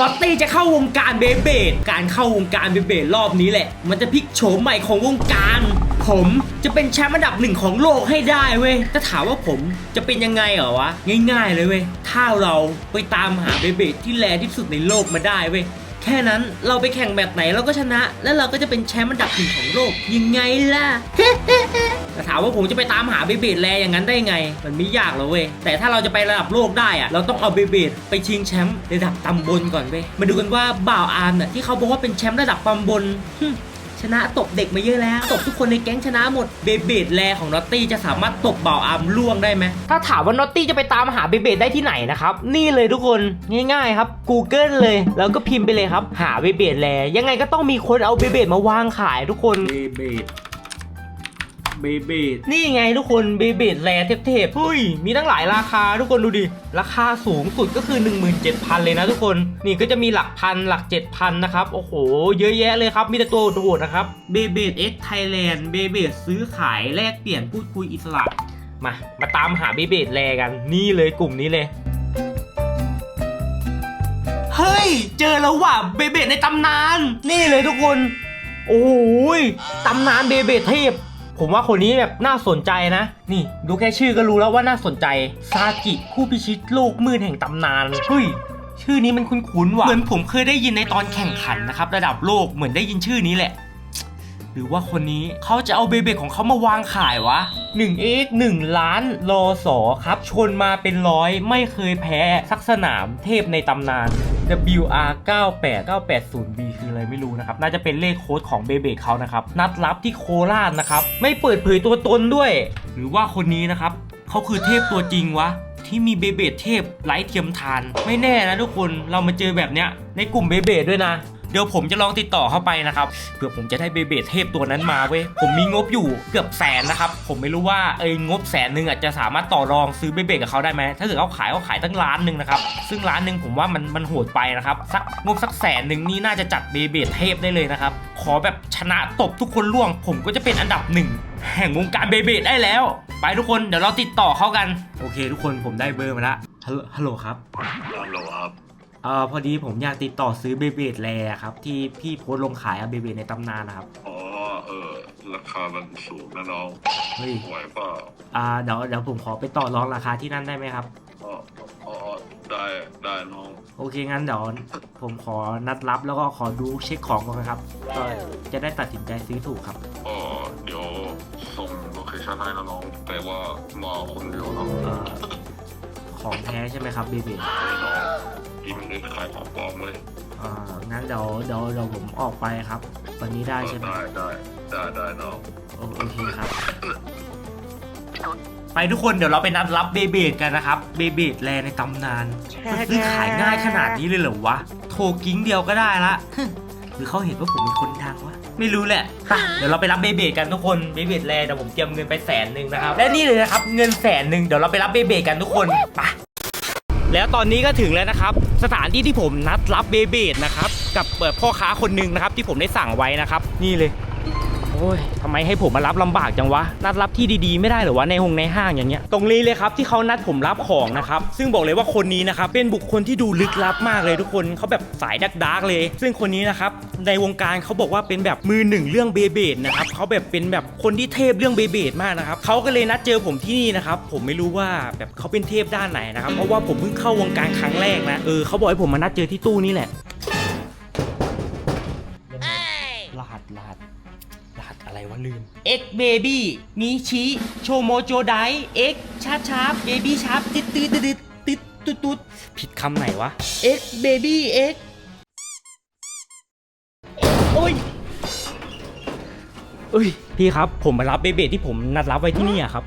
นอตตี้จะเข้าวงการเบเบดการเข้าวงการเบเบดรอบนี้แหละ มันจะพลิกโฉมใหม่ของวงการ ผมจะเป็นแชมป์อันดับหนึ่งของโลกให้ได้เว้ยถ้าถามว่าผมจะเป็นยังไงเหรอวะ ง่ายๆเลยเว้ย ถ้าเราไปตามหาเบเบดที่แรงที่สุดในโลกมาได้เว้ย แค่นั้นเราไปแข่งแบบไหนเราก็ชนะ แล้วเราก็จะเป็นแชมป์อันดับหนึ่งของโลกยังไงล่ะ แต่ถามว่าผมจะไปตามหาเบเบดแลอย่างนั้นได้ไง มันไม่ยากหรอกเว้ยแต่ถ้าเราจะไประดับโลกได้อะเราต้องเอาเบเบดไปชิงแชมป์ระดับตำบลก่อนเว้ยมาดูกันว่าบ่าวอาร์มเนี่ยที่เขาบอกว่าเป็นแชมป์ระดับตำบลหึ ชนะตบเด็กมาเยอะแล้ว ตบทุกคนในแก๊งชนะหมดเบเบดแลของนอตตี้จะสามารถตบบ่าวอาร์มล่วงได้ไหมถ้าถามว่านอตตี้จะไปตามหาเบเบดได้ที่ไหนนะครับ นี่เลยทุกคนง่ายๆครับ Google เลย แล้วก็พิมพ์ไปเลยครับ หาเบเบดแลยังไงก็ต้องมีคนเอาเบเบดมาวางขายทุกคนเบเบด เบเบดนี่ไงทุกคนเบเบดแรเทพๆเฮ้ยมีตั้งหลายราคาทุกคนดูดิ ราคาสูงสุดก็คือ 17,000 เลยนะทุกคนนี่ก็จะมีหลักพันหลัก 7,000 นะครับ โอ้โห เยอะแยะเลยครับ มีแต่ตัวโดดนะครับเบเบด X Thailand เบเบดซื้อขายแลกเปลี่ยนพูดคุยอิสระมา มาตามหาเบเบดแรกันนี่เลยกลุ่มนี้เลยเฮ้ย เจอแล้วว่ะเบเบดในตำนาน นี่เลยทุกคน โอ้ยตำนานเบเบดเทพ ผมว่าคนนี้แบบน่าสนใจนะ นี่ดูแค่ชื่อก็รู้แล้วว่าน่าสนใจ ซากิผู้พิชิตโลกมืดแห่งตำนานเฮ้ยชื่อนี้มันคุ้นๆว่ะ เหมือนผมเคยได้ยินในตอนแข่งขันนะครับ ระดับโลกเหมือนได้ยินชื่อนี้แหละ หรือว่าคนนี้เขาจะเอาเบเบของเขามาวางขายวะ 1 x 1 ล้านรอสอครับ ชนมาเป็นร้อยไม่เคยแพ้สักสนามเทพในตำนาน WR 98980B คืออะไรไม่รู้นะครับ น่าจะเป็นเลขโค้ดของเบเบเขานะครับ นัดรับที่โคราชนะครับ ไม่เปิดเผยตัวตนด้วย หรือว่าคนนี้นะครับเขาคือเทพตัวจริงวะที่มีเบเบเทพไร้เทียมทาน ไม่แน่นะทุกคนเรามาเจอแบบเนี้ยในกลุ่มเบเบด้วยนะ เดี๋ยวผมจะลองติดต่อเข้าไปนะครับเผื่อผมจะได้เบเบเทพตัวนั้นมาเว้ยผมมีงบอยู่เกือบแสนนะครับผมไม่รู้ว่าเอ้งบแสนหนึ่งอาจจะสามารถต่อรองซื้อเบเบกับเขาได้ไหมถ้าเกิดเขาขายเขาขายตั้งล้านหนึ่งนะครับซึ่งล้านหนึ่งผมว่ามันมันโหดไปนะครับสักงบสักแสนหนึ่งนี่น่าจะจัดเบเบเทพได้เลยนะครับขอแบบชนะตบทุกคนล่วง ผมก็จะเป็นอันดับหนึ่งแห่งวงการเบเบได้แล้ว ไปทุกคนเดี๋ยวเราติดต่อเข้ากัน โอเค ทุกคนผมได้เบอร์มาแล้วฮัลโหลครับฮัลโหลครับ เอ่อพอดีผมอยากติดต่อซื้อเบเบดแลครับ ที่พี่โพสต์ลงขายอะเบเบดในตำนานนะครับ อ๋อเออ ราคามันสูงนะน้องเฮ้ยไหวเปล่าอ่าเดี๋ยวเดี๋ยวผมขอไปต่อรองราคาที่นั่นได้ไหมครับ อ๋ออ๋อได้ได้น้อง โอเคงั้นเดี๋ยวผมขอนัดรับแล้วก็ขอดูเช็คของก่อนนะครับก็จะได้ตัดสินใจซื้อถูกครับ อ๋อเดี๋ยวส่งโลเคชั่นให้นะน้อง แต่ว่ามาคนเดียวเนาะเอ่อของแท้ใช่ไหมครับเบเบดไอ้น้อง ที่มันเล่นขายของปลอมเลยอ่างั้นเดี๋ยวเดี๋ยวเดี๋ยวผมออกไปครับ วันนี้ได้ใช่ไหมได้ได้ได้ได้น้องโอโอเคครับ ไปทุกคนเดี๋ยวเราไปนัดรับเบเบดกันนะครับ เบเบดแลในตำนานมันซื้อขายง่ายขนาดนี้เลยเหรอวะ โทรกิ้งเดียวก็ได้ละ หรือเขาเห็นว่าผมเป็นคนดังวะ ไม่รู้แหละไปเดี๋ยวเราไปรับเบเบดกันทุกคน เบเบดแลเดี๋ยวผมเตรียมเงินไปแสนหนึ่งนะครับ และนี่เลยนะครับ เงินแสนหนึ่งเดี๋ยวเราไปรับเบเบดกันทุกคนไป แล้วตอนนี้ก็ถึงแล้วนะครับ สถานที่ที่ผมนัดรับเบเบดนะครับ กับพ่อค้าคนหนึ่งนะครับ ที่ผมได้สั่งไว้นะครับ นี่เลย โอ้ยทำไมให้ผมมารับลำบากจังวะ นัดรับที่ดีๆไม่ได้หรอวะในหงในห้างอย่างเงี้ย ตรงนี้เลยครับที่เขานัดผมรับของนะครับ ซึ่งบอกเลยว่าคนนี้นะครับเป็นบุคคลที่ดูลึกลับมากเลยทุกคนเขาแบบสายดักดาร์กเลย ซึ่งคนนี้นะครับในวงการเขาบอกว่าเป็นแบบมือหนึ่งเรื่องเบเบดนะครับเขาแบบเป็นแบบคนที่เทพเรื่องเบเบดมากนะครับเขาก็เลยนัดเจอผมที่นี่นะครับผมไม่รู้ว่าแบบเขาเป็นเทพด้านไหนนะครับเพราะว่าผมเพิ่งเข้าวงการครั้งแรกนะเออเขาบอกให้ผมมานัดเจอที่ตู้นี่แหละรหัสรหัส อะไรวะลืม X baby มีชีโชโมโจได X ชาร์ปชาร์ป baby ชาร์ปติดตืดติดติดตุ๊ดตุดผิดคำไหนวะ X baby X โอ้ยเอ้ยพี่ครับผมมารับเบเบที่ผมนัดรับไว้ที่นี่อะครับ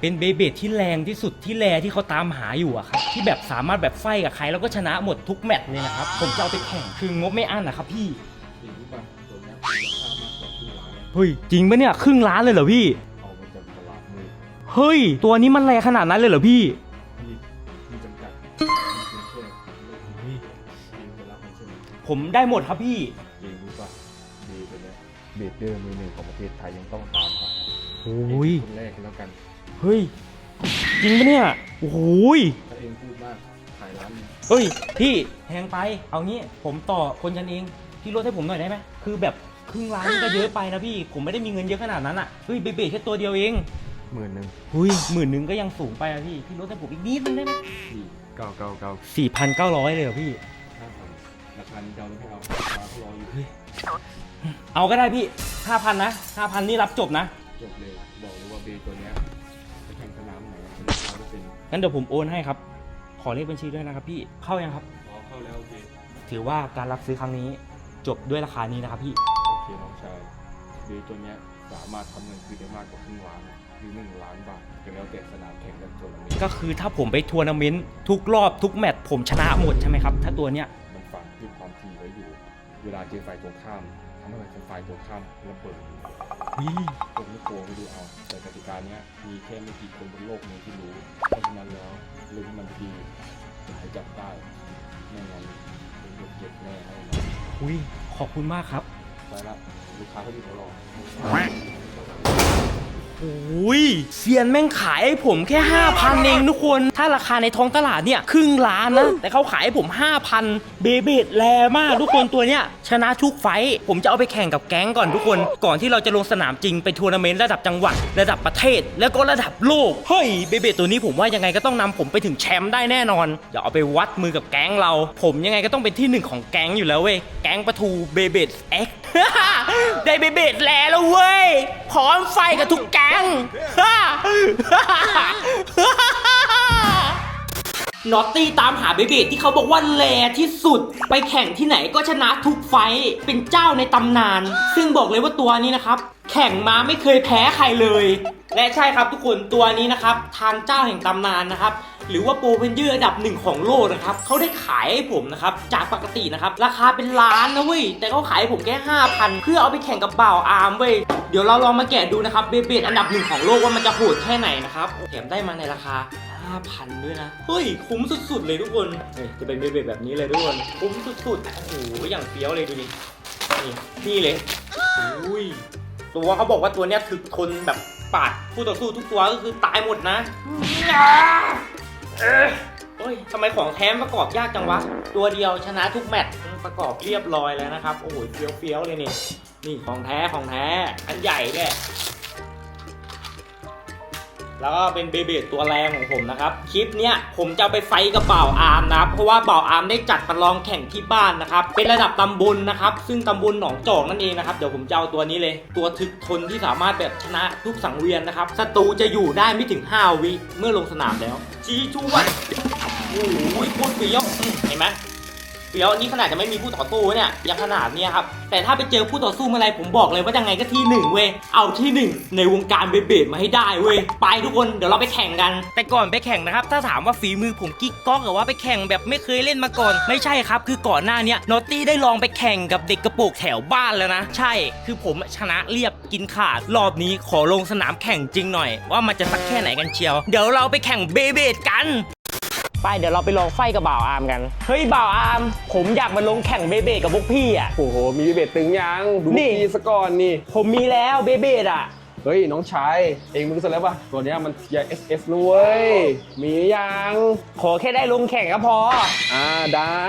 เป็นเบเบที่แรงที่สุดที่แรที่เขาตามหาอยู่อะครับที่แบบสามารถแบบไฟกับใครแล้วก็ชนะหมดทุกแมตช์เลยนะครับ ผมจะเอาไปแข่งคืองบไม่อั้นนะครับพี่ เฮ้ยจริงปะเนี่ยครึ่งล้านเลยเหรอพี่เอามาจากตลาดมืดเฮ้ย ตัวนี้มันแรงขนาดนั้นเลยเหรอพี่ผลิตมีจำกัดมีเพียงแค่เฮ้ยเองจะรับมันใช่ไหมผมได้หมดครับพี่เองรู้ป่ะเบย์ตัวเนี้ยเบเดอร์มือหนึ่งของประเทศไทยยังต้องตามหาโอ้ยคนแรกแล้วกัน เฮ้ยจริงปะเนี่ยโอ้โหยถ้าเองพูดมากขายล้านหนึ่งเฮ้ยพี่แพงไปเอางี้ผมต่อคนกันเองพี่ลดให้ผมหน่อยได้ไหมคือแบบ ครึ่งล้านนี่ก็เยอะไปนะพี่ ผมไม่ได้มีเงินเยอะขนาดนั้นอะเฮ้ยเบเบแค่ตัวเดียวเองหมื่นหนึ่งเฮ้ยหมื่นหนึ่งก็ยังสูงไปอะพี่ พี่ลดให้ผมอีกนิดนึงได้ไหมสี่เก้าเก้าเก้าสี่พันเก้าร้อยเลยเหรอพี่ห้าพันราคานี้เดาไม่เอาราคาเขารออยู่เอาก็ได้พี่ห้าพันนะห้าพันนี่รับจบนะ จบเลย บอกเลยว่าเบย์ตัวเนี้ยไปแข่งสนามไหนเป็นร้อยเปอร์เซ็นต์งั้นเดี๋ยวผมโอนให้ครับ ขอเลขบัญชีด้วยนะครับพี่ เข้ายังครับพอเข้าแล้วโอเค ถือว่าการรับซื้อครั้งนี้จบด้วยราคานี้นะครับพี่ เบย์ตัวเนี้ยสามารถทำเงินคืนได้มากกว่าครึ่งล้านหรือหนึ่งล้านบาทก็แล้วแต่สนามแข่งกันตัวละเมตรก็คือถ้าผมไปทัวร์นาเมนต์ทุกรอบทุกแมตช์ผมชนะหมดใช่ไหมครับ ถ้าตัวเนี้ยมันฝังด้วยความถี่ไว้อยู่ เวลาเจอฝ่ายตรงข้ามทำให้ฝ่ายตรงข้ามระเบิดผมไม่โกงไม่ดูเอา แต่กติกาเนี้ยมีแค่ไม่กี่คนบนโลกนี้ที่รู้ เพราะฉะนั้นแล้วเรื่องที่มันดีอย่าให้จับได้ไม่งั้นเป็นหยดเจ็บแน่ให้นะอุ้ยขอบคุณมากครับ ไปละลูกค้าเขาอยู่เขารอ ยเซียนแม่งขายให้ผมแค่ 5,000 เองทุกคน ถ้าราคาในท้องตลาดเนี่ยครึ่งล้านนะ แต่เขาขายให้ผม 5,000 เบเบดแรมากทุกคนตัวเนี้ยชนะทุกไฟท์ผมจะเอาไปแข่งกับแก๊งก่อนทุกคน ก่อนที่เราจะลงสนามจริงไปทัวร์นาเมนต์ระดับจังหวัด ระดับประเทศ แล้วก็ระดับโลก เฮ้ยเบเบดตัวนี้ผมว่ายังไงก็ต้องนำผมไปถึงแชมป์ได้แน่นอนเดี๋ยวเอาไปวัดมือกับแก๊งเรา ผมยังไงก็ต้องเป็นที่หนึ่งของแก๊งอยู่แล้วเว้ย แก๊งประทูเบเบดเอ็ก ได้เบเบดแลแล้วเว้ย พร้อมไฟกับทุกแก๊งนอตตี้ตามหาเบเบดที่เขาบอกว่าแลที่สุด ไปแข่งที่ไหนก็ชนะทุกไฟท์เป็นเจ้าในตำนาน ซึ่งบอกเลยว่าตัวนี้นะครับ แข่งมาไม่เคยแพ้ใครเลย และใช่ครับทุกคนตัวนี้นะครับทางเจ้าแห่งตำนานนะครับหรือว่าโปรเพนเยอร์อันดับหนึ่งของโลกนะครับเขาได้ขายให้ผมนะครับจากปกตินะครับราคาเป็นล้านนะเว้ยแต่เขาขายให้ผมแค่5,000เพื่อเอาไปแข่งกับบ่าวอาร์มเว้ยเดี๋ยวเราลองมาแกะดูนะครับเบเบดอันดับหนึ่งของโลกว่ามันจะโหดแค่ไหนนะครับแถมได้มาในราคา5,000 ด้วยนะ เฮ้ย คุ้มสุดๆ เลยทุกคนเฮ้ยจะเป็นเบเบดแบบนี้เลยทุกคน คุ้มสุดๆ โอ้โห อย่างเฟี้ยวเลยดูดิ นี่นี่เลยอุ้ย ตัวเขาบอกว่าตัวเนี้ยถึกทนแบบ ปาดคู่ต่อสู้ทุกตัวก็คือตายหมดนะเอ้ยโอ้ยทำไมของแท้ประกอบยากจังวะ ตัวเดียวชนะทุกแมตช์ประกอบเรียบร้อยแล้วนะครับ โอ้โหเฟี้ยวเฟี้ยวๆเลยนี่ นี่ของแท้ของแท้ อันใหญ่เนี่ย แล้วก็เป็นเบเบดตัวแรงของผมนะครับ คลิปเนี้ยผมจะไปไฟกับบ่าอาร์มนะครับ เพราะว่าบ่าอาร์มได้จัดประลองแข่งที่บ้านนะครับ เป็นระดับตำบลนะครับ ซึ่งตำบลหนองจอกนั่นเองนะครับ เดี๋ยวผมจะเอาตัวนี้เลย ตัวถึกทนที่สามารถแบบชนะทุกสังเวียนนะครับ ศัตรูจะอยู่ได้ไม่ถึง 5 วิเมื่อลงสนามแล้วจีชวดโอ้โหพูดเฟี้ยวเห็นไหม เดี๋ยวนี่ขนาดจะไม่มีผู้ต่อสู้เนี่ยยังขนาดเนี้ยครับแต่ถ้าไปเจอผู้ต่อสู้เมื่อไรผมบอกเลยว่ายังไงก็ที่หนึ่งเว้ยเอาที่หนึ่งในวงการเบเบดมาให้ได้เว้ยไปทุกคนเดี๋ยวเราไปแข่งกัน แต่ก่อนไปแข่งนะครับถ้าถามว่าฝีมือผมกิ๊กก๊อกหรือว่าไปแข่งแบบไม่เคยเล่นมาก่อน ไม่ใช่ครับ คือก่อนหน้านี้นอตตี้ได้ลองไปแข่งกับเด็กกระโปงแถวบ้านแล้วนะ ใช่ คือผมชนะเรียบกินขาดรอบนี้ขอลงสนามแข่งจริงหน่อย ว่ามันจะสักแค่ไหนกันเชียว เดี๋ยวเราไปแข่งเบเบดกัน ไปเดี๋ยวเราไปลองไฟกับบ่าวอาร์มกัน เฮ้ยบ่าวอาร์มผมอยากมาลงแข่งเบเบดกับพวกพี่อะ โอ้โห มีเบตตึงยัง ดูนี่ พี่สก่อนนี่ ผมมีแล้วเบเบดอะ เฮ้ย น้องชาย เองมึงซะแล้วปะตัวเนี้ยมัน TISS นะเว้ย มียัง ขอแค่ได้ลงแข่งก็พอ อ่าได้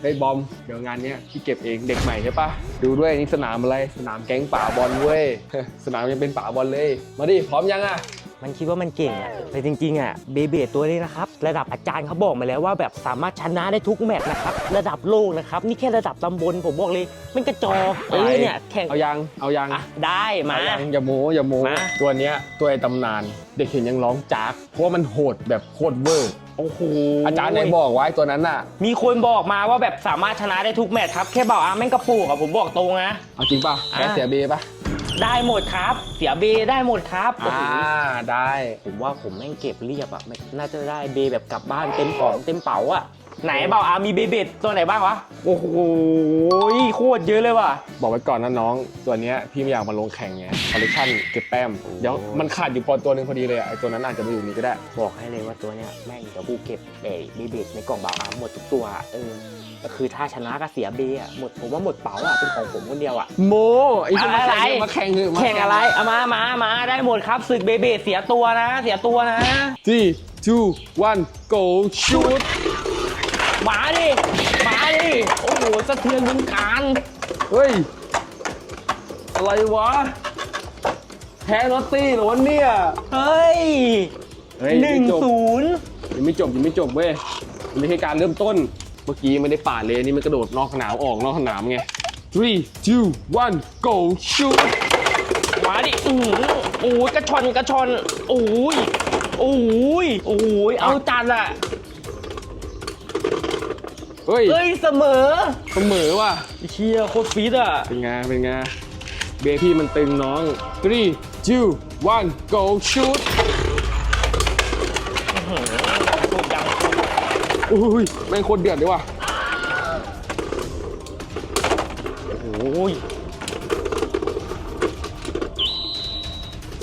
เฮ้ยบอม เดี๋ยวงานเนี้ยพี่เก็บเองเด็กใหม่ใช่ปะดูด้วยนี่สนามอะไร สนามแก๊งป่าบอลเว้ย สนามยังเป็นป่าบอลเลย มาดิพร้อมยังอะ มันคิดว่ามันเก่งอะแต่จริงๆอะเบเบดตัวนี้นะครับระดับอาจารย์เขาบอกมาแล้วว่าแบบสามารถชนะได้ทุกแมตช์นะครับระดับโลกนะครับนี่แค่ระดับตำบลผมบอกเลยมันกระจอกเออเนี่ยแข่งเอายังเอายังอะได้มา เอายังอย่าโม้อย่าโม้มา ตัวเนี้ยตัวไอ้ตำนานเด็กเห็นยังร้องจากเพราะว่ามันโหดแบบโคตรเวอร์โอ้โห อาจารย์ไหนบอกไว้ตัวนั้นน่ะมีคนบอกมาว่าแบบสามารถชนะได้ทุกแมตช์ครับ แค่บอกอาร์มแม่งกระปูกอะผมบอกตรงนะ เอาจริงป่ะแพ้อะ เสียเบป่ะ ได้หมดครับ เสียเบได้หมดครับโอ้อ่าโหได้ ผมว่าผมแม่งเก็บเรียบอะไม่น่าจะได้เบแบบกลับบ้านเต็มกล่องเต็มเป๋าอะไหนเปล่าอามีเบเบ็ดตัวไหนบ้างวะโอ้โหโคตรเยอะเลยว่ะ บอกไว้ก่อนนะน้อง ตัวเนี้ยพี่ไม่อยากมาลงแข่งไงคอลเลคชันเก็บแต้มเดี๋ยวมันขาดอยู่พอตัวหนึ่งพอดีเลยอะไอ้ตัวนั้นอาจจะมาอยู่นี่ก็ได้ บอกให้เลยว่าตัวเนี้ยแม่งเดี๋ยวกูเก็บเอ้เบเบ็ดในกล่องเบาอาหมดทุกตัวอะเออ ก็คือถ้าชนะก็เสียเบอะหมดผมว่าหมดเป๋าอะเป็นของผมคนเดียวอะโมไอ้ที่มาอะไรแข่งมาแข่งเถอะมาแข่งอะไรเอามามามาได้หมดครับศึกเบเบ็ดเสียตัวนะ เสียตัวนะ ที่ two one go shoot มาดิมาดิโอ้โหสะเทือนวงการเฮ้ย อะไรวะแพ้นอตตี้เหรอวะเนี่ย เฮ้ยเฮ้ยหนึ่งไม่จบศูนย์ยังไม่จบยังไม่จบเว้ยมันไม่ใช่การเริ่มต้น เมื่อกี้ไม่ได้ปาดเลยนี่มันกระโดดนอกสนามออกนอกสนามไง three two one go shoot มาดิอื้อหือโอ้ยกระชอนกระชอนโอ้ยโอ้ยโอ้ยเอาจัดอะเฮ้ยเอ้ยเสมอ เสมอว่ะเชียโคตรฟิตอะเป็นไงเป็นไงเบพี่มันตึงน้อง three two one go shoot อุ้ยแม่งโคตรเดือดเลยว่ะโอ้ย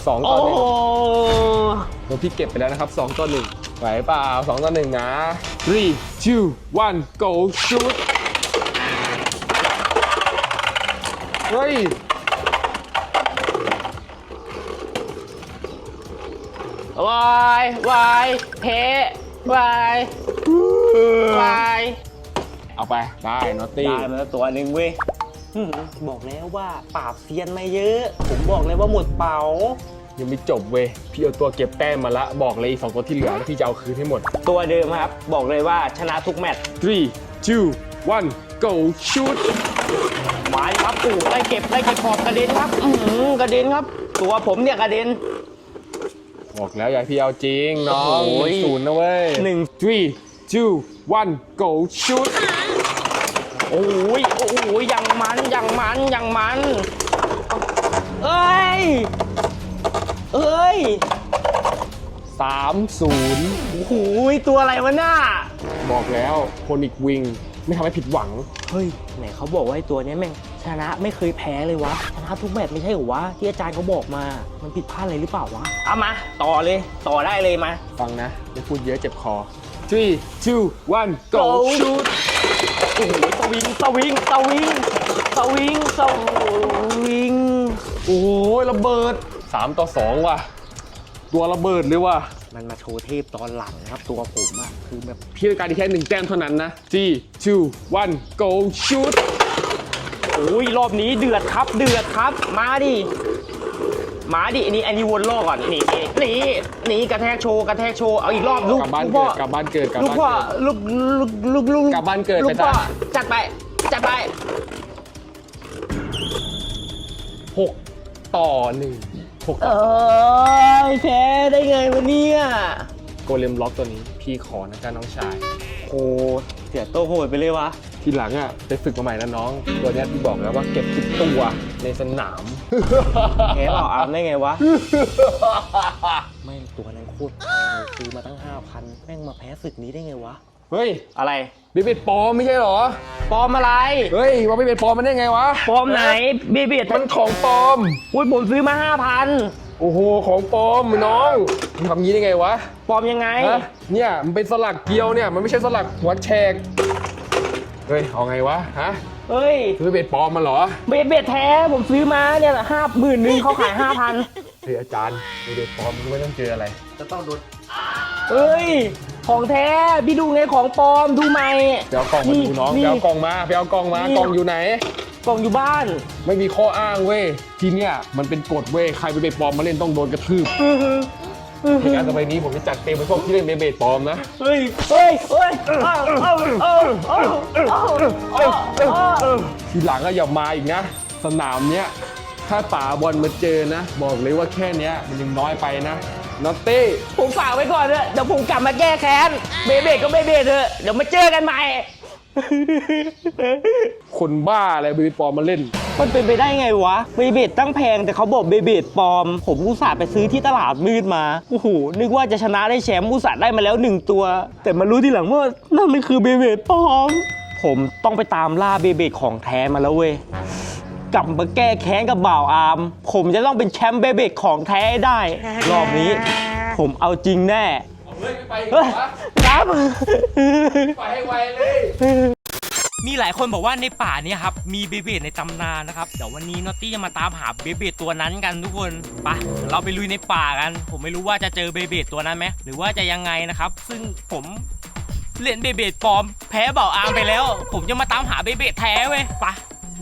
สองโอ้ต่อหนึ่งโดนพี่เก็บไปแล้วนะครับสองต่อหนึ่งไหวเปล่าสองต่อหนึ่งนะ three two one go shoot เฮ้ยวายวายเพวาย วาย เอาไป ได้นอตตี้ ได้มาแล้วตัวหนึ่งเว้ยอืมบอกแล้วว่าปราบเซียนมาเยอะ ผมบอกเลยว่าหมดเป๋า ยังไม่จบเว้ย พี่เอาตัวเก็บแต้มมาละ บอกเลยอีกสองตัวที่เหลือแล้วพี่จะเอาคืนให้หมด ตัวเดิมครับ บอกเลยว่าชนะทุกแมตช์ three two one go shoot หมายครับปู่ไล่เก็บไล่เก็บขอบกระเด็นครับ อือหือกระเด็นครับ ตัวผมเนี่ยกระเด็น บอกแล้วอย่าให้พี่เอาจริงน้องโอ้ยศูนย์นะเว้ยหนึ่ง three two one go shoot โอ้ยโอ้ยยังมันยังมันยังมันเอ้ยเอ้ยสามศูนย์โอ้โหตัวอะไรวะน่าบอกแล้วโคนิกวิงไม่ทำให้ผิดหวัง เฮ้ย ไหนเขาบอกว่าไอ้ตัวเนี้ยแม่งชนะไม่เคยแพ้เลยวะ ชนะทุกแมตช์ไม่ใช่เหรอวะ ที่อาจารย์เขาบอกมา มันผิดพลาดอะไรหรือเปล่าวะ เอามา ต่อเลย ต่อได้เลยมา ฟังนะอย่าพูดเยอะเจ็บคอ three two one go Go shoot โอ้โหสวิงสวิงสวิงสวิงสวิง โอ้ยระเบิด 3 ต่อ 2 ว่ะ ตัวระเบิดเลยว่ะ มันมาโชว์เทพตอนหลังครับ ตัวผมอะคือแบบพี่ต้องการที่แค่หนึ่งแต้มเท่านั้นนะ three two one go shoot โอ้ยรอบนี้เดือดครับเดือดครับ มาดิ มาดิอันนี้อันนี้วนรอบก่อนนี่นี่นี่นี่กระแทกโชว์กระแทกโชว์เอาอีกรอบลูกกลับบ้านลูกเกิพ่อดกลับบ้านเกิดกลับลูกบ้านพ่อเกิด ลูกลูกลูกลูกกลับบ้านเกิดลูไปกพ่อจ้ะ จัดไปจัดไปหกต่อหนึ่งหกเอต่ออแพ้ได้ไงวะเนี่ยโกเลมล็อกตัวนี้ พี่ขอนะจ๊ะน้องชาย โอ้เสียโตโหดไปเลยวะ ทีหลังอะไปฝึกมาใหม่นะน้อง ตัวเนี้ยพี่บอกแล้วว่าเก็บทุกตัวในสนาม แพ้เปล่าอามได้ไงวะ แม่งตัวนั้นโคตรแพงเลยซื้อมาตั้ง 5,000 แม่งมาแพ้ศึกนี้ได้ไงวะ เฮ้ยอะไรเบเบ็ดปลอมไม่ใช่เหรอ ปลอมอะไรเฮ้ยว่าเบเบ็ดปลอมมันได้ไงวะปลอมไหนเบเบียดมันของปลอม อุ้ยผมซื้อมา 5,000โอ้โหของปลอมน้องมึงทำงี้ได้ไงวะปลอมยังไง ฮะเนี่ยมันเป็นสลักเกียวเนี่ยมันไม่ใช่สลักหัวแฉกเฮ้ยเอาไงวะฮะ เฮ้ย ซื้อเบ็ดปลอมมาเหรอ เบเบียดแท้ผมซื้อมาเนี่ยห้าหมื่นหนึ่งเขาขาย5,000เฮ้ยอาจารย์เบ็ดปลอมมันไม่ต้องเจออะไรเฮ้ย ของแท้ พี่ดูไงของปลอมดูใหม่ไปเอากล่องมาดูน้องไปเอากล่องมาไปเอากล่องมานี่กล่องอยู่ไหน กล่องอยู่บ้าน ไม่มีข้ออ้างเว้ย ที่เนี่ยมันเป็นกฎเว้ย ใครไปเบ็ดปลอมมาเล่นต้องโดนกระทืบ ในการต่อไปนี้ผมจะจัดเต็มไปพวกที่เล่นเบ็ดปลอมนะเฮ้ยเฮ้ยเฮ้ยเอาเอาเอาเอาเอาเอาเอาทีหลังก็อย่ามาอีกนะ สนามเนี้ยถ้าป่าบอลมาเจอนะ บอกเลยว่าแค่เนี้ยมันยังน้อยไปนะนอตตี้ผมฝากไว้ก่อนเถอะเดี๋ยวผมกลับมาแก้แค้นเบเบก็เบเบเถอะเดี๋ยวมาเจอกันใหม่ คนบ้าอะไรเบ็ดปลอมมาเล่น มันเป็นไปได้ไงวะเบเบดตั้งแพงแต่เขาบอกเบเบดปลอม ผมอุตส่าห์ไปซื้อที่ตลาดมืดมาโอ้โหนึกว่าจะชนะได้แชมป์อุตส่าห์ได้มาแล้วหนึ่งตัว แต่มารู้ทีหลังว่านั่นมันคือเบเบดปลอม ผมต้องไปตามล่าเบเบดของแท้มาแล้วเว้ยกลับมาแก้แค้นกับบ่าวอาร์มผมจะต้องเป็นแชมป์เบเบดของแท้ให้ได้ รอบนี้ ผมเอาจริงแน่ เฮ้ยไม่ไปเฮ้ย ครับ ไปให้ไวเลย มีหลายคนบอกว่าในป่าเนี้ครับ มีเบเบดในตำนานนะครับ เดี๋ยววันนี้นอตตี้จะมาตามหาเบเบดตัวนั้นกันทุกคนไปะเราไปลุยในป่ากัน ผมไม่รู้ว่าจะเจอเบเบดตัวนั้นไหมหรือว่าจะยังไงนะครับ ซึ่งผมเล่นเบเบดปลอม แพ้เบาอามไปแล้ว ผมจะมาตามหาเบเบดแท้เว้ยไป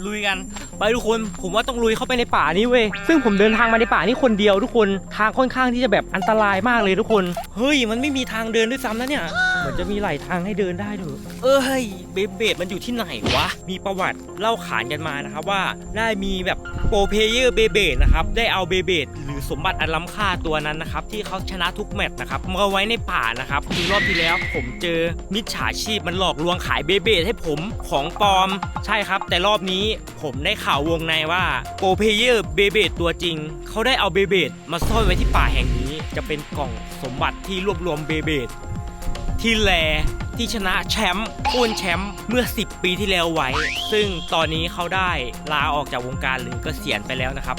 ลุยกัน ไปทุกคนผมว่าต้องลุยเข้าไปในป่านี้เว้ยซึ่งผมเดินทางมาในป่านี้คนเดียวทุกคนทางค่อนข้างที่จะแบบอันตรายมากเลยทุกคนเฮ้ยมันไม่มีทางเดินด้วยซ้ำนะเนี่ยเหมือนจะมีหลายทางให้เดินได้ด้วยเอ้ยเบเบดมันอยู่ที่ไหนวะมีประวัติเล่าขานกันมานะครับว่าได้มีแบบโปรเพเยอร์เบเบดนะครับได้เอาเบเบดหรือสมบัติอันล้ำค่าตัวนั้นนะครับที่เขาชนะทุกแมตช์นะครับมาไว้ในป่านะครับคือรอบที่แล้วผมเจอมิจฉาชีพมันหลอกลวงขายเบเบดให้ผมของปลอม ใช่ครับ แต่รอบนี้ผมได้ข่าววงในว่าโปรเพเยอร์เบเบดตัวจริง เขาได้เอาเบเบดมาซ่อนไว้ที่ป่าแห่งนี้ จะเป็นกล่องสมบัติที่รวบรวมเบเบดที่แลที่ชนะแชมป์อ้วนแชมป์เมื่อ 10 ปีที่แล้วไว้ ซึ่งตอนนี้เขาได้ลาออกจากวงการหรือเกษียณไปแล้วนะครับ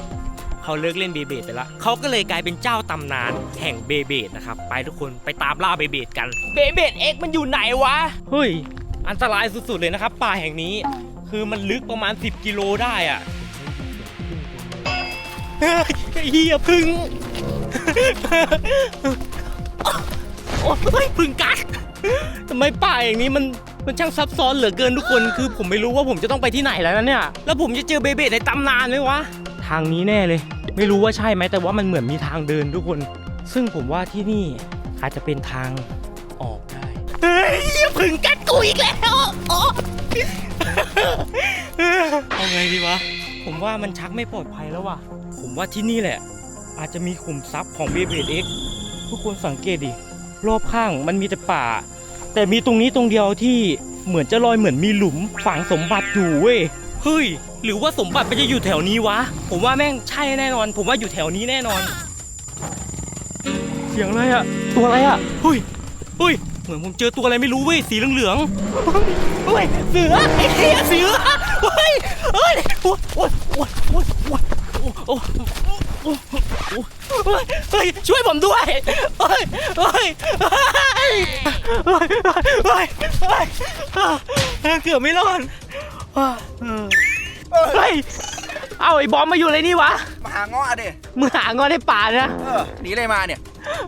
เขาเลิกเล่นเบเบดไปแล้วเขาก็เลยกลายเป็นเจ้าตำนานแห่งเบเบดนะครับ ไปทุกคนไปตามล่าเบเบดกัน เบเบดเอ็กมันอยู่ไหนวะ เฮ้ย อันตรายสุดๆเลยนะครับ ป่าแห่งนี้ คือมันลึกประมาณ 10 กิโลได้อะเฮียพึ่งโอ้ยพึ่งกัดทำไมป่าอย่างนี้มันมันช่างซับซ้อนเหลือเกินทุกคนคือผมไม่รู้ว่าผมจะต้องไปที่ไหนแล้วนะเนี่ย แล้วผมจะเจอเบเบในตำนานไหมวะทางนี้แน่เลย ไม่รู้ว่าใช่ไหมแต่ว่ามันเหมือนมีทางเดินทุกคน ซึ่งผมว่าที่นี่อาจจะเป็นทางออกได้เฮ้ยพึ่งกัดกูอีกแล้วอ๋อ เอาไงดีวะ ผมว่ามันชักไม่ปลอดภัยแล้วว่ะ ผมว่าที่นี่แหละ อาจจะมีขุมทรัพย์ของเบเบเอ็กทุกคนสังเกตดิ รอบข้างมันมีแต่ป่า แต่มีตรงนี้ตรงเดียวที่เหมือนจะลอยเหมือนมีหลุมฝังสมบัติอยู่เว้ย เฮ้ย หรือว่าสมบัติมันจะอยู่แถวนี้วะ ผมว่าแม่งใช่แน่นอน ผมว่าอยู่แถวนี้แน่นอน เสียงอะไรอะตัวอะไรอะเฮ้ยเฮ้ยเห มือนผมเจอตัวอะไรไม่รู้เว้ยสีเหลืองๆเฮ้ยเสือไอ้เหี้ยเสือเฮ้ยเฮ้ยโอ้ยโอ้ยโอ้ยโอ้ยโอ้ยโอ้ยโอ้ยโอ้ยเฮ้ยช่วยผมด้วยเฮ้ยเฮ้ยเฮ้ยเฮ้ยเฮ้ยเฮ้ยเกือบไม่รอดเฮ้ย เอาไอ้บอมมาอยู่เลยนี่วะมาหาเงาะดิมึงหางอนในป่านะเออหนีอะไรมาเนี่ย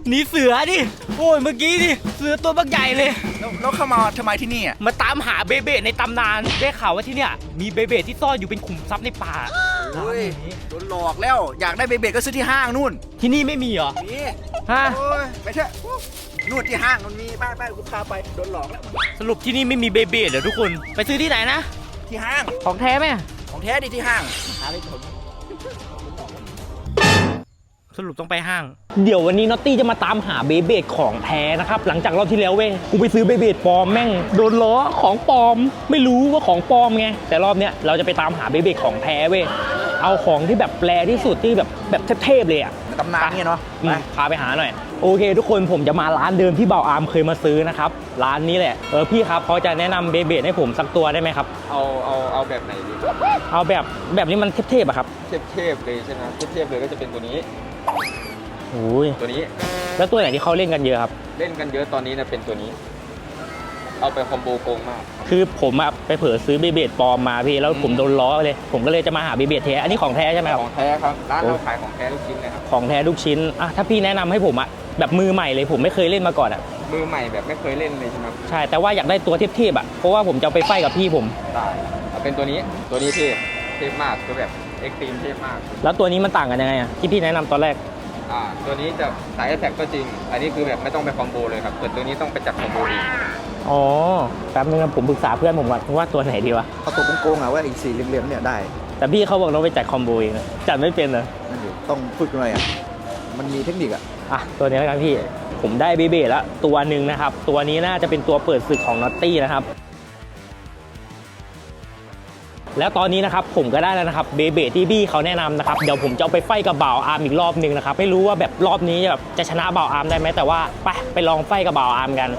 หนีเสือดิโอ้ยเมื่อกี้ดิเสือตัวบักใหญ่เลย แล้วแล้วเข้ามาทำไมที่นี่อะมาตามหาเบเบในตำนานได้ข่าวว่าที่เนี่ยมีเบเบที่ซ่อนอยู่เป็นขุมทรัพย์ในป่าเฮ้ยโดนหลอกแล้วอยากได้เบเบก็ซื้อที่ห้างนู่นที่นี่ไม่มีเหรอนี่ฮะโอ้ยไปเถอะนู่นที่ห้างมันมีไปไปกูพาไปโดนหลอกแล้วสรุปที่นี่ไม่มีเบเบเหรอทุกคน ไปซื้อที่ไหนนะที่ห้างของแท้ไหม ของแท้ดิที่ห้างหาอะไรผลสรุปต้องไปห้าง เดี๋ยววันนี้นอตตี้จะมาตามหาเบเบดของแท้นะครับ หลังจากรอบที่แล้วเว้ยกูไปซื้อเบเบดปลอมแม่งโดนล้อของปลอม ไม่รู้ว่าของปลอมไงแต่รอบเนี้ยเราจะไปตามหาเบเบดของแท้เว้ยเอาของที่แบบแปลที่สุดที่แบบแบบเทพๆเลยอะ ตำนานเนี่ยเนาะอืมพาไปหาหน่อย โอเค ทุกคนผมจะมาร้านเดิมที่เบาอามเคยมาซื้อนะครับ ร้านนี้แหละ เออพี่ครับพอจะแนะนำเบเบดให้ผมสักตัวได้ไหมครับ เอาเอาเอาแบบไหนดีเอาแบบแบบนี้มันเทพๆอะครับเทพเทพๆเลยใช่ไหมเทพเทพๆเลยก็จะเป็นตัวนี้ โอ้ยตัวนี้แล้วตัวไหนที่เขาเล่นกันเยอะครับ เล่นกันเยอะตอนนี้นะเป็นตัวนี้ เอาไปคอมโบโกงมาก คือผมอะไปเผลอซื้อเบเบดปลอมมาพี่แล้วผมโดนล้อเลย ผมก็เลยจะมาหาเบเบดแท้อันนี้ของแท้ใช่ไหมครับ ของแท้ครับ ร้านโอ้เราขายของแท้ทุกชิ้นนะครับ ของแท้ทุกชิ้นอะถ้าพี่แนะนำให้ผมอะแบบมือใหม่เลยผมไม่เคยเล่นมาก่อนอะมือใหม่แบบไม่เคยเล่นเลยใช่ไหมใช่แต่ว่าอยากได้ตัวเทพๆอะเพราะว่าผมจะเอาไปไฟกับพี่ผม ได้เอาเป็นตัวนี้ตัวนี้เทพเทพมากคือแบบเอ็กซ์ตรีมเทพมาก แล้วตัวนี้มันต่างกันยังไงอะที่พี่แนะนำตอนแรก อ่าตัวนี้จะสายแท็กก็จริง อันนี้คือแบบไม่ต้องไปคอมโบเลยครับส่วนตัวนี้ต้องไปจัดคอมโบเองอ๋อแป๊บนึงนะผมปรึกษาเพื่อนผมก่อนว่าตัวไหนดีวะเอาตัวโกงๆอะว่าไอ้สีเหลืองๆเนี่ยได้แต่พี่เขาบอกต้องไปจัดคอมโบเองนะจัดไม่เป็นเหรอนั่นดิต้องฝึกหน่อยอะมันมีเทคนิคอะอะตัวนี้แล้วกันพี่ ผมได้เบเบแล้วตัวหนึ่งนะครับ ตัวนี้น่าจะเป็นตัวเปิดศึกของนอตตี้นะครับ แล้วตอนนี้นะครับผมก็ได้แล้วนะครับเบเบที่บี้เขาแนะนำนะครับเดี๋ยวผมจะเอาไปไฟกับบ่าวอาร์มอีกรอบหนึ่งนะครับไม่รู้ว่าแบบรอบนี้แบบจะชนะบ่าวอาร์มได้ไหมแต่ว่าไปไปลองไฟกับบ่าวอาร์มกัน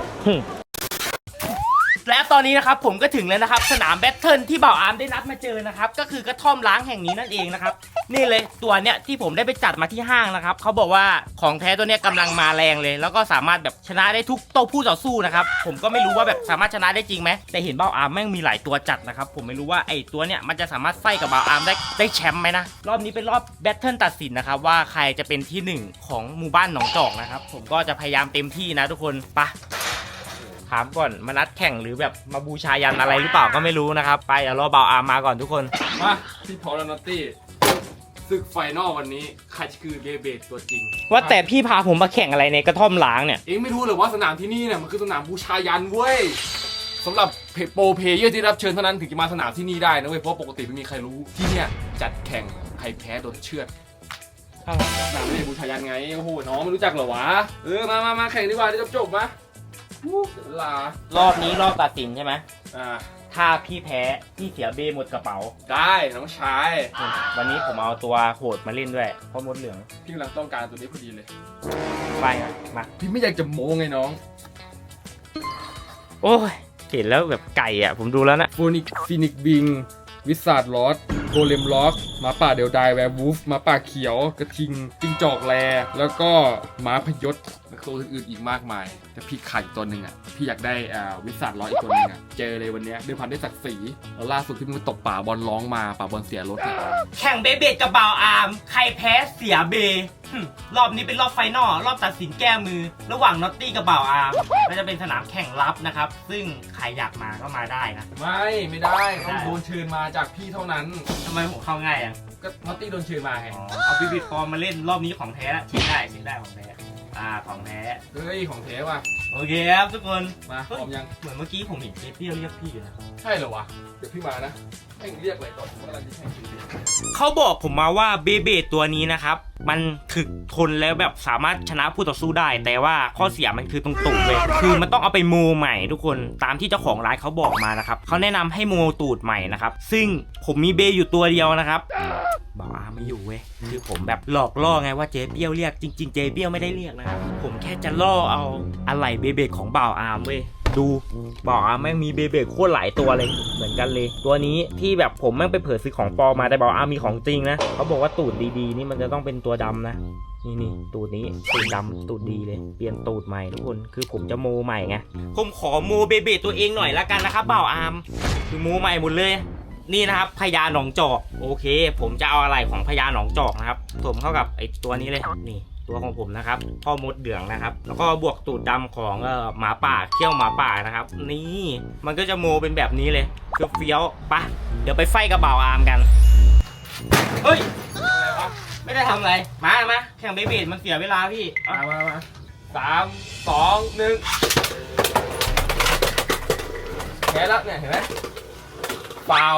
และตอนนี้นะครับผมก็ถึงแล้วนะครับ สนามแบทเทิลที่เบ่าวอาร์มได้นัดมาเจอนะครับ ก็คือกระท่อมล้างแห่งนี้นั่นเองนะครับ นี่เลยตัวเนี้ยที่ผมได้ไปจัดมาที่ห้างนะครับเขาบอกว่าของแท้ตัวเนี้ยกำลังมาแรงเลย แล้วก็สามารถแบบชนะได้ทุกโต้ผู้ต่อสู้นะครับผมก็ไม่รู้ว่าแบบสามารถชนะได้จริงไหมแต่เห็นเบ่าวอาร์มแม่งมีหลายตัวจัดนะครับผมไม่รู้ว่าไอ้ตัวเนี้ยมันจะสามารถไฟกับเบ่าวอาร์มได้ได้แชมป์ไหมนะรอบนี้เป็นรอบแบทเทิลตัดสินนะครับว่าใครจะเป็นที่หนึ่งของหมู่บ้านหนองจอกนะครับผมก็จะพยายามเต็มที่นะทุกคนไป ถามก่อนมานัดแข่งหรือแบบมาบูชายันอะไรหรือเปล่าก็ไม่รู้นะครับ ไปเดี๋ยวรอเบาอาร์มมาก่อนทุกคน มาพี่พอแล้วนอตตี้ศึกไฟนอลวันนี้ใครคือเบเบตัวจริงว่าแต่พี่พาผมมาแข่งอะไรในกระท่อมล้างเนี่ย เองไม่รู้เหรอว่าสนามที่นี่เนี่ยมันคือสนามบูชายันเว้ยสำหรับเพโปรเพลเยอร์ที่รับเชิญเท่านั้นถึงจะมาสนามที่นี่ได้นะเว้ยเพราะปกติไม่มีใครรู้ที่เนี่ยจัดแข่งใครแพ้โดนเชือดสนามนี่บูชายันไงโอ้โหน้องไม่รู้จักเหรอวะเออมามามาแข่งดีกว่าจะจบจบๆมาอู้เสียเว ลารอบนี้รอบตัดสินใช่ไหมอ่าถ้าพี่แพ้พี่เสียเบหมดกระเป๋า ได้น้องชายวันนี้ผมเอาตัวโหดมาเล่นด้วยเพราะมดเหลืองพี่กำลังต้องการตัวนี้พอดีเลยไปอะมาพี่ไม่อยากจะโม้ไงน้อง โอ้ยเห็นแล้วแบบไก่อะ ผมดูแล้วนะโฟนิกฟินิกบิง วิสาดลอสโกเลมล็อกหมาป่าเดลไดแวร์วูฟหมาป่าเขียว กระทิงจิงจอกแลแล้วก็หมาพยศและ ตัวอื่นๆอีกมากมาย แต่พี่ขาดอีกตัวหนึ่งอะ พี่อยากได้อ่าวิสาดลอสอีกตัวหนึงอะ เจอเลยวันเนี้ยด้วยพันด้วยศักดิ์ศรีแล้วล่าสุดที่มึงไปตบป่าบอลร้องมาป่าบอลเสียรถอะแข่งเบเบดกับบ่าวอาร์ม ใครแพ้เสียเบหึรอบนี้เป็นรอบไฟนอล รอบตัดสินแก้มือ ระหว่างน็อตตี้กับบ่าวอาร์มก็จะเป็นสนามแข่งลับนะครับ ซึ่งใครอยากมาก็มาได้นะ ไม่ไม่ได้ต้องโดนเชิญมาจากพี่เท่านั้น ทำไมผมเข้าง่ายอะก็นอตตี้โดนเชิญมาไงอ๋อเอาบิบิดฟอร์มมาเล่นรอบนี้ของแท้ละเช็คได้เช็คได้ของแท้ อ่าของแท้เฮ้ยของเทว่ะโอเคครับทุกคนมาพร้อมยัง เหมือนเมื่อกี้ผมเห็นเจเปรี้ยวเรียกพี่อยู่นะใช่เหรอวะ เดี๋ยวพี่มานะให้เรียกอะไรก่อนผมกำลังจะแข่งจริงเขาบอกผมมาว่าเบเบดตัวนี้นะครับ มันถึกทนแล้วแบบสามารถชนะผู้ต่อสู้ได้ แต่ว่าข้อเสียมันคือตรงตูดเลย คือมันต้องเอาไปโมใหม่ทุกคนตามที่เจ้าของร้านเขาบอกมานะครับเขาแนะนำให้โมตูดใหม่นะครับ ซึ่งผมมีเบอยู่ตัวเดียวนะครับ บอกอาไม่อยู่เว้ยคือผมแบบหลอกล่อไงว่าเจ๊เปี้ยวเรียกจริงๆเจ๊เปี้ยวไม่ได้เรียกนะครับผมแค่จะล่อเอาอะไรเบเบดของบ่าวอาร์มเว้ยดูบอกอะแม่งมีเบเบโคตรหลายตัวเลยเหมือนกันเลย ตัวนี้ที่แบบผมแม่งไปเผยซื้อของปลอมมาแต่บอกอะมีของจริงนะเขาบอกว่าตูดดีๆ นี่มันจะต้องเป็นตัวดำนะนี่นี่ตูดนี้ตูดดำตูดดีเลย เปลี่ยนตูดใหม่ทุกคนคือผมจะโมใหม่ไงผมขอโมเบเบตัวเองหน่อยละกันนะครับบ่าวอาร์มคือโมใหม่หมดเลย นี่นะครับพญาหนองจอกโอเค ผมจะเอาอะไรของพญาหนองจอกนะครับสวมเข้ากับไอตัวนี้เลยนี่ตัวของผมนะครับพ่อมดเหลืองนะครับ แล้วก็บวกตูดดำของเอ่อหมาป่าเขี้ยวหมาป่านะครับ นี่มันก็จะโมเป็นแบบนี้เลยเฟี้ยวๆปะเดี๋ยวไปไฟกับบ่าวอาร์มกันเฮ้ยอะไรวะไม่ได้ทำอะไรมามาแข่งเบเบดมันเสียเวลาพี่เอามามามาสามสองหนึ่งแพ้แล้วเนี่ยเห็นไหม ฟาว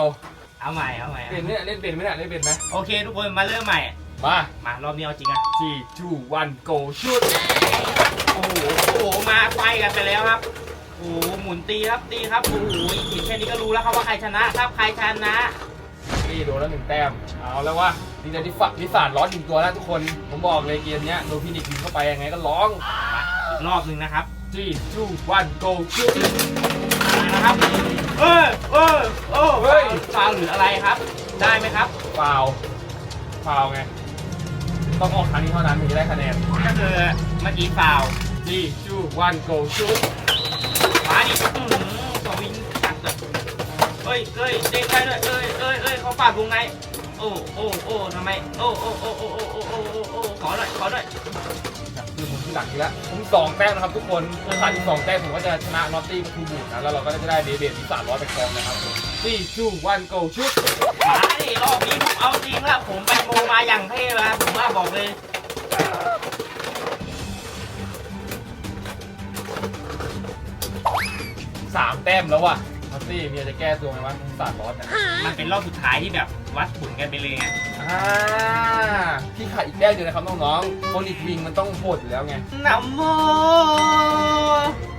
เอาใหม่เอาใหม่เป็นไหมเนี่ยเล่นเป็นไหมเนี่ยเล่นเป็นไหมโอเค ทุกคนมาเริ่มใหม่ มามารอบนี้เอาจริงอะสี่ทูวันโกชุดโอ้โหโอ้โหมาไฟกันไปแล้วครับโอ้โหหมุนตีครับตีครับโอ้โหเห็นแค่นี้ก็รู้แล้วครับว่าใครชนะครับใครชนะนี่โดนแล้วหนึ่งแต้มเอาแล้วว่าดีใจที่ฝักนิสานร้อนหนึ่งตัวแล้วทุกคนผมบอกเลยเกมเนี้ยโดนพินิกยิงเข้าไปยังไงก็ร้องอีกรอบหนึ่งนะครับสี่ทูวันโกชุดนะ ครับ เออเออเออเฮ้ย ฟาวหรืออะไรครับ ได้ไหมครับ ฟาวฟาวไง ต้องออกทางนี้เท่านั้นถึงจะได้คะแนนก็คือเมื่อกี้ฟาวสี่ทูวันโกชุดมาดิอื้อหือสวิงจัดเลยเอ้ยเอ้ยเด้งได้ด้วยเอ้ยเอ้ยเอ้ยเขาปาดวงในโอ้โอ้โอ้ทำไม โอ้โอ้โอ้โอ้โอ้โอ้โอ้โอ้โอ้ขอหน่อยขอหน่อยคือผม ที่หลังอีกแล้วผมสองแต้มนะครับทุกคนถ้าขาดอีกสองแต้มผมก็จะชนะนอตตี้กับทูบูดนะแล้วเราก็จะได้เดเบตที่สามร้อยไปครองนะครับสี่ทูวันโกชุดมาดิรอบนี้ผมเอาจริงละผมไปโมมาอย่างเท่แล้วผมว่าบอกเลยสามแต้มแล้วว่ะ นอตตี้เมียจะแก้ตัวไหมวะสามร้อยนะมันเป็นรอบสุดท้ายที่แบบวัดผลกันไปเลยไงอ่าพี่ขาดอีกแต้มเดียวนะครับน้องๆโฟนิกวิงมันต้องโหดอยู่แล้วไงนะโม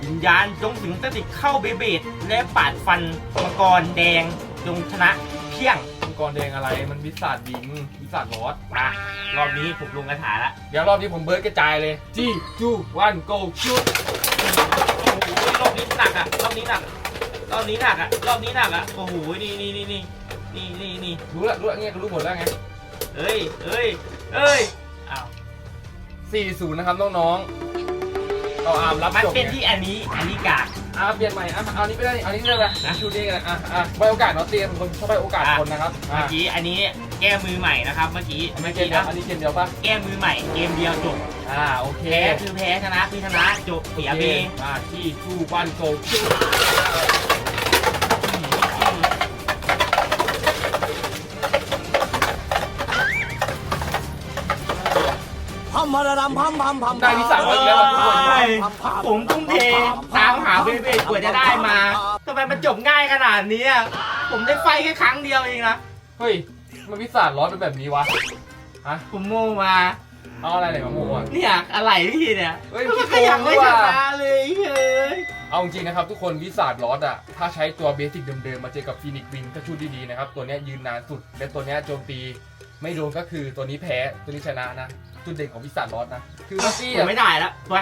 วิญญาณจงสิงสถิตเข้าเบเบดและปาดฟันมังกรแดงจงชนะเพียงมังกรแดงอะไรมันวิสาดวิงวิสาดลอสมารอบนี้ผมลงกระถาละเดี๋ยวรอบนี้ผมเบิร์ดกระจายเลยจีจูวันโกชุดโอ้โหรอบนี้หนักอะรอบนี้หนัก รอบนี้หนักอะ รอบนี้หนักอะ โอ้โห นี่นี่นี่นี่นี่นี่นี่รู้แล้วรู้แล้วเงี้ยก็รู้หมดแล้วไงเอ้ยเอ้ยเอ้ยอ้าว40นะครับน้องๆเอาอาร์มรับมันจบเป็นไงที่อันนี้ อันนี้กาก อ่าเปลี่ยนใหม่อะเอาอันนี้ไม่ได้เอาอันนี้ไม่ได้เลยนะชูดีกันอะอะไว้โอกาสเนาะเตรียมคนเข้าไปโอกาสคนนะครับอะเมื่อกี้ อันนี้แก้มือใหม่นะครับ เมื่อกี้ไม่เมื่อเกมกี้เดียวนะอันนี้เกมเดียวปะแก้มือใหม่ เกมเดียวจบ อ่าโอเค แพ้คือแพ้ชนะคือชนะจบเสียเบมาที่ทูบ้านโกลพั มพารดัมพัมพัมพัมได้ที่สามร้อยอีกแล้วทุกคน ผมทุ่มเทตามหาเบเบดกว่าจะได้มาทำไมมันจบง่ายขนาดนี้อะผมได้ไฟแค่ครั้งเดียวเองนะ เฮ้ย มันวิสาดร้อนเป็นแบบนี้วะ ฮะ ผมโง่มา เอาอะไรไหนมาโม่อะ เนี่ยอะไรพี่เนี่ยเฮ้ยมันพี่ขยันโกงไม่ชนะเลยเฮ้ย เอาจริงนะครับทุกคนวิสาดลอสอะ ถ้าใช้ตัวเบสิกเดิมๆ มาเจอกับฟีนิกวิงถ้าชุดดีๆนะครับ ตัวเนี้ยยืนนานสุด และตัวเนี้ยโจมตี ไม่โดนก็คือตัวนี้แพ้ ตัวนี้ชนะนะ จุดเด่นของวิสาดลอสนะ คือลักซี่ผมอะไม่ได้ละไป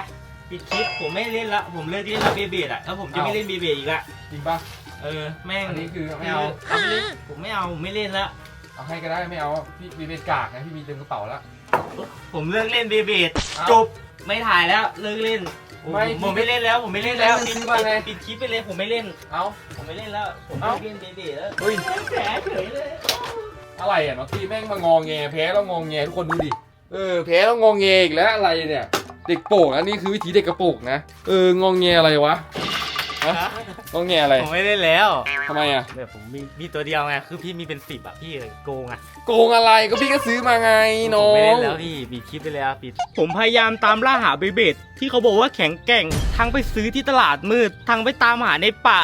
ปิดคลิปผมไม่เล่นละผมเลิกเล่นละเบเบดอะแล้วผมจะไม่เอาเล่นเบเบดอีกละจริงปะเออแม่งอันนี้คือไม่ไม่เอาเอาผมไม่เอาผมไม่เล่นละเอาให้ก็ได้ไม่เอาพี่มีเป็นกากนะพี่มีเต็มกระเป๋าแล้ว ผมเลิกเล่นเบเบดเอาจบไม่ถ่ายแล้วเลิกเล่นไม่ผมผมไม่เล่นแล้วผมไม่เล่นแล้วไม่ปิดซื้อมาไง ปิดคลิปไปเลยผมไม่เล่น เอาผมไม่เล่นแล้ว ผมเอ้าเลิกเล่นเบเบดแล้วเฮ้ย แผลเฉยเลย อะไรอะน็อตตี้แม่งมางองแงแพ้แล้วงองแงทุกคนดูดิ เออแพ้แล้วงองแงอีกแล้วอะไรเนี่ย เด็กโป่งอันนี้คือวิธีเด็กกระโปงนะ เอององแงอะไรวะฮะ งองแงอะไรผมไม่เล่นแล้วทำไมอะแบบผมมีมีตัวเดียวไงคือพี่มีเป็นสิบอะพี่โกงอะโกงอะไรก็พี่ก็ซื้อมาไงน้อผมไม่งเล่นแล้วพี่ปิดคลิปไปแล้วปิดผมพยายามตามล่าหาเบเบดที่เขาบอกว่าแข็งแกร่ง ทั้งไปซื้อที่ตลาดมืด ทั้งไปตามหาในป่า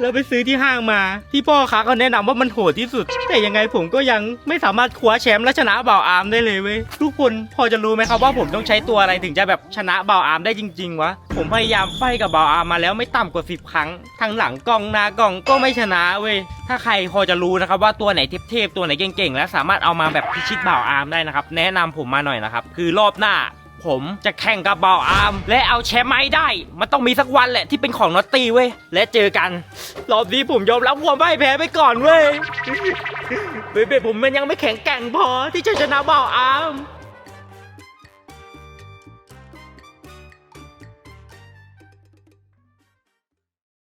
แล้วไปซื้อที่ห้างมา ที่พ่อค้าเขาแนะนำว่ามันโหดที่สุด แต่ยังไงผมก็ยังไม่สามารถคว้าแชมป์และชนะบ่าวอาร์มได้เลยเว้ยทุกคนพอจะรู้ไหมครับว่าผมต้องใช้ตัวอะไรถึงจะแบบชนะบ่าวอาร์มได้จริง ๆ วะ ผมพยายามไฟกับบ่าวอาร์มมาแล้วไม่ต่ำกว่า 10 ครั้ง ทั้งหลังกล้องหน้ากล้องก็ไม่ชนะเว้ยถ้าใครพอจะรู้นะครับว่าตัวไหนเทพๆตัวไหนเก่งๆ และสามารถเอามาแบบพิชิตบ่าวอาร์มได้นะครับแนะนำผมมาหน่อยนะครับคือรอบหน้าผมจะแข่งกับบ่าวอาร์มและเอาแชมป์มาให้ได้ มันต้องมีสักวันแหละที่เป็นของนอตตี้เว้ยและเจอกัน รอบนี้ผมยอมรับความพ่ายแพ้ไปก่อนเว้ยเบเบผมมันยังไม่แข็งแกร่งพอที่จะชนะบ่าวอาร์ม